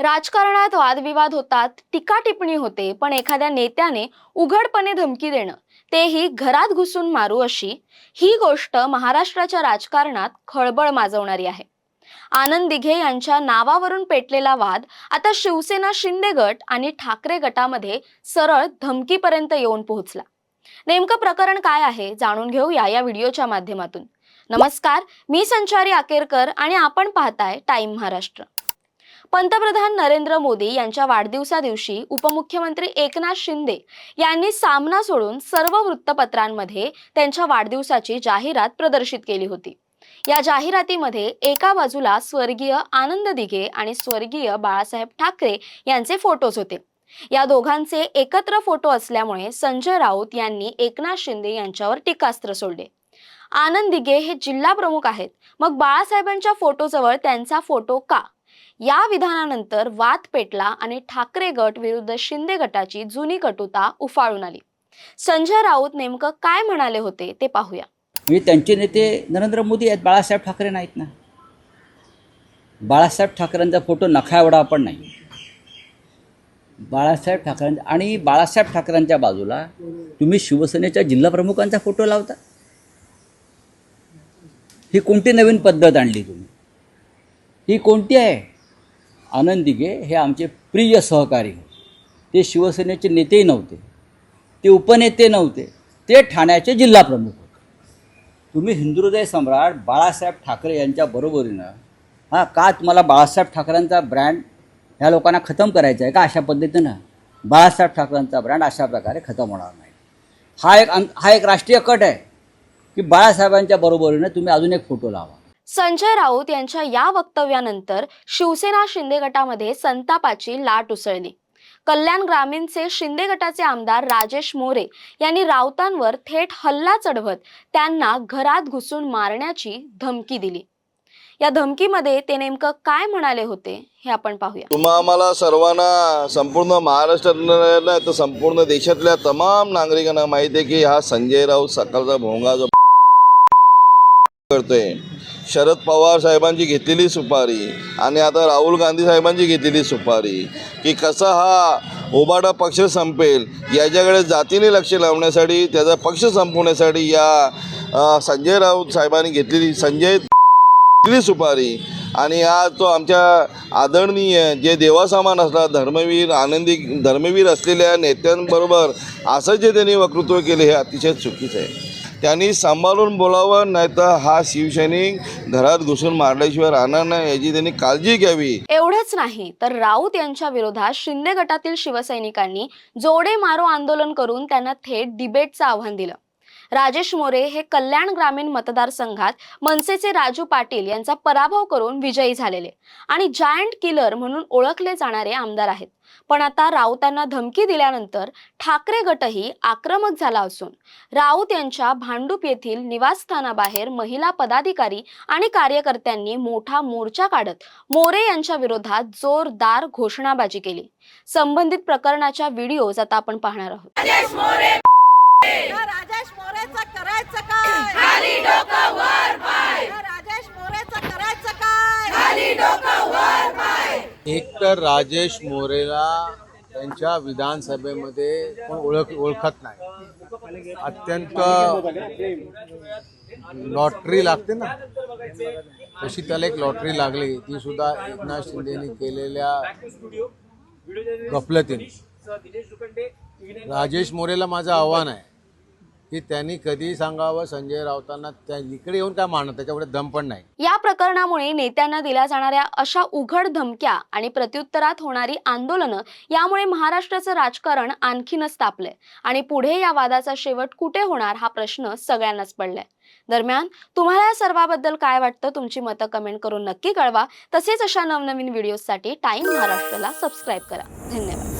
राजकारणात वादविवाद होतात टीका टिप्पणी होते पण एखाद्या नेत्याने उघडपणे धमकी देणं तेही घरात घुसून मारू अशी ही गोष्ट महाराष्ट्राच्या राजकारणात खळबळ माजवणारी आहे. आनंद दिघे यांच्या नावावरून पेटलेला वाद आता शिवसेना शिंदे गट आणि ठाकरे गटामध्ये सरळ धमकीपर्यंत येऊन पोहोचला. नेमकं प्रकरण काय आहे जाणून घेऊया या व्हिडिओच्या माध्यमातून. नमस्कार मी संचारी आकेरकर आणि आपण पाहताय टाइम महाराष्ट्र. पंतप्रधान नरेंद्र मोदी यांच्या वाढदिवसा दिवशी उपमुख्यमंत्री एकनाथ शिंदे यांनी सामना सोडून सर्व वृत्तपत्रांमध्ये त्यांच्या वाढदिवसाची जाहिरात प्रदर्शित केली होती. या जाहिरातीमध्ये एका बाजूला स्वर्गीय आनंद दिघे आणि स्वर्गीय बाळासाहेब ठाकरे यांचे फोटोज होते. या दोघांचे एकत्र फोटो असल्यामुळे संजय राऊत यांनी एकनाथ शिंदे यांच्यावर टीकास्त्र सोडले. आनंद दिघे हे जिल्हा प्रमुख आहेत. मग बाळासाहेबांच्या फोटोजवळ त्यांचा फोटो का? या विधानानंतर वाद पेटला आणि ठाकरे गट विरुद्ध शिंदे गटाची जुनी कटुता उफाळून आली. संजय राऊत नेमकं काय म्हणाले होते ते पाहूया. म्हणजे त्यांचे नेते नरेंद्र मोदी आहेत बाळासाहेब ठाकरे नाहीत ना. बाळासाहेब ठाकरेंचा फोटो नखा एवढा पण नाही. बाळासाहेब ठाकरेंचा आणि बाळासाहेब ठाकरेंच्या बाजूला तुम्ही शिवसेनेच्या जिल्हाप्रमुखांचा फोटो लावता. ही कोणती नवीन पद्धत आणली तुम्ही? ही कोणती आहे? आनंद दिघे हे आमचे प्रिय सहकारी होते. ते शिवसेनेचे नेतेही नव्हते. ते उपनेते नव्हते. ते ठाण्याचे जिल्हाप्रमुख होते. तुम्ही हिंदुहृदय सम्राट बाळासाहेब ठाकरे यांच्या बरोबरीनं हां का तुम्हाला बाळासाहेब ठाकरेंचा ब्रँड ह्या लोकांना खतम करायचा आहे का अशा पद्धतीनं? बाळासाहेब ठाकरेंचा ब्रँड अशा प्रकारे खतम होणार नाही. हा एक अं- हा एक राष्ट्रीय कट आहे की बाळासाहेबांच्या बरोबरीनं तुम्ही अजून एक फोटो लावा. संजय राऊत यांच्या या वक्तव्यानंतर शिवसेना शिंदे गटामध्ये संतापाची लाट उसळली. कल्याण ग्रामीणचे शिंदे गटाचे आमदार राजेश मोरे यांनी राऊतांवर थेट हल्ला चढवत त्यांना घरात घुसून मारण्याची धमकी दिली. या धमकीमध्ये ते नेमकं काय म्हणाले होते हे आपण पाहूया. तुम्हा आम्हाला सर्वांना संपूर्ण महाराष्ट्रातल्या तर संपूर्ण देशातल्या तमाम नागरिकांना माहिती आहे की हा संजय राऊत सकाळचा भोंगा जो करतोय. शरद पवार साहेबांची घेतलेली सुपारी आणि आता राहुल गांधी साहेबांची घेतलेली सुपारी की कसा हा ओबाडा पक्ष संपेल याच्याकडे जातीने लक्ष लावण्यासाठी त्याचा पक्ष संपवण्यासाठी या संजय राऊत साहेबांनी घेतलेली संजय घेतलेली सुपारी. आणि आज तो आमच्या आदरणीय जे देवासमान असला धर्मवीर आनंदी धर्मवीर असलेल्या नेत्यांबरोबर असं जे त्यांनी वक्तृत्व केले हे अतिशय चुकीचं आहे. त्यांनी सांभाळून बोलावं नाही तर हा शिवसैनिक घरात घुसून मारल्याशिवाय राहणार नाही याची त्यांनी काळजी घ्यावी. एवढंच नाही तर राऊत यांच्या विरोधात शिंदे गटातील शिवसैनिकांनी जोडे मारो आंदोलन करून त्यांना थेट डिबेटचं आव्हान दिलं. राजेश मोरे हे कल्याण ग्रामीण मतदारसंघात मनसेचे राजू पाटील यांचा पराभव करून विजयी झालेले आणि जायंट किलर म्हणून ओळखले जाणारे आमदार आहेत. पण आता राऊतांना धमकी दिल्यानंतर ठाकरे गटही आक्रमक झाला असून राऊत यांच्या भांडूप येथील निवासस्थानाबाहेर महिला पदाधिकारी आणि कार्यकर्त्यांनी मोठा मोर्चा काढत मोरे यांच्या विरोधात जोरदार घोषणाबाजी केली. संबंधित प्रकरणाच्या व्हिडिओज आता आपण पाहणार आहोत. राजेश मोरेचं करायचं काय? खाली डोकं वर पाय. राजेश मोरेचं करायचं काय? खाली डोकं वर पाय. एक तर राजेश मोरेला त्यांच्या विधानसभेमध्ये कोण ओळख ओळखत नाही. अत्यंत लॉटरी लागते ना. तशी त्याला एक लॉटरी लागली. ती सुद्धा एकनाथ शिंदेनी केलेल्या गफलतीने. राजेश मोरेला माझं आव्हान आहे. की त्यांनी कधी सांगावं संजय राऊतांना त्या इकडे येऊन काय मानत त्याच्यापुढे दम पण नाही. या प्रकरणामुळे नेत्यांना दिल्या जाणाऱ्या अशा उघड धमक्या आणि प्रत्युत्तरात होणारी आंदोलनं यामुळे महाराष्ट्राचं राजकारण आणखीनच तापलंय. आणि पुढे या वादाचा शेवट कुठे होणार हा प्रश्न सगळ्यांनाच पडलाय. दरम्यान तुम्हाला या सर्वाबद्दल काय वाटतं तुमची मतं कमेंट करून नक्की कळवा. तसेच अशा नवनवीन व्हिडिओसाठी टाइम महाराष्ट्राला सबस्क्राईब करा. धन्यवाद.